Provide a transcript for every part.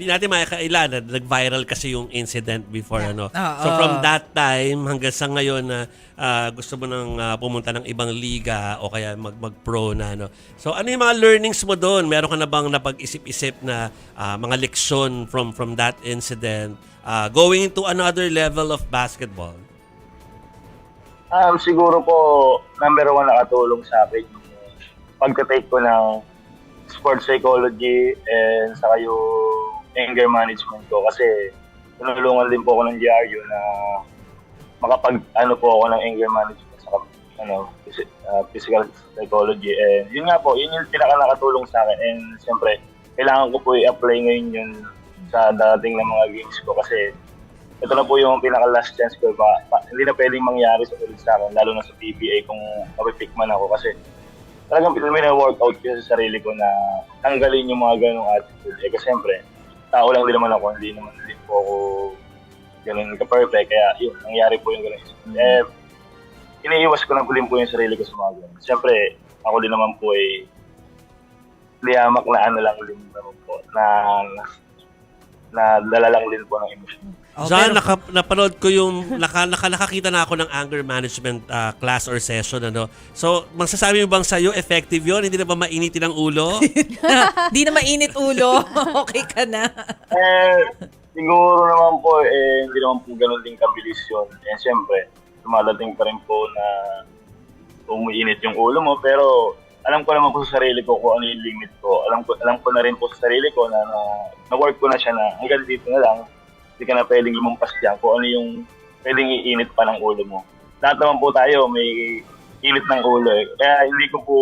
di natin makakailan na nag-viral kasi yung incident before ano. Oo. So from that time hanggang sa ngayon na ah, gusto mo nang ah, pumunta ng ibang liga o kaya mag mag-pro na ano. So ano yung mga learnings mo doon? Meron ka na bang napag-isip-isip na ah, mga leksyon from from that incident ah, going into another level of basketball? Um, siguro po, number one nakatulong sa akin yung pagka-take ko ng sports psychology and saka yung anger management ko. Kasi tinulungan din po ako ng GRU na makapag ano po ako ng anger management saka ano uh, physical psychology. And yun nga po yun yung pinaka nakatulong sa akin. And siyempre kailangan ko po i-apply ngayon yun sa darating na mga games ko. Kasi ito na po yung pinaka last chance ko. Ba, ba- hindi na pwedeng mangyari sa ulit sa akin lalo na sa PBA kung mapipick man ako. Kasi talagang may na-workout ko sa sarili ko na tanggalin yung mga ganong attitude. Eh kasi siyempre tao lang din naman ako hindi naman din po ako ganun ka-perfect kaya yun nangyari po yung ganun. Eh iniiwas ko po din po yung sarili ko sa mga ganun. Siyempre ako din naman po ay liyamak na ano lang din naman po na na dala lang din po ng emosyon Oh, John, pero- naka, napanood ko yung naka, naka, nakakita na ako ng anger management ah, class or session ano. So, masasabi mo bang sa effective 'yon? Hindi na ba mainitin ang ulo? Di na mainit ulo. okay ka na. Eh, siguro naman po, eh, hindi naman po ganun din kabilis yun. Eh, siyempre, dumadating pa rin po na umiinit yung ulo mo, pero alam ko naman po sa sarili ko kung ano yung limit ko. Alam ko, alam ko na rin po sa sarili ko na, na, na-work ko na siya na hanggang dito na lang, hindi ka na pwedeng lumampas dyan kung ano yung pwedeng iinit pa ng ulo mo. Lahat naman po tayo may init ng ulo eh. Kaya hindi ko po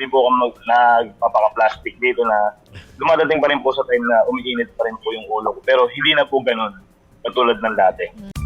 hindi po ako mag, nagpapaka-plastic dito na dumadating pa rin po sa time na umiinit pa rin po yung ulo ko. Pero hindi na po ganun katulad ng dati.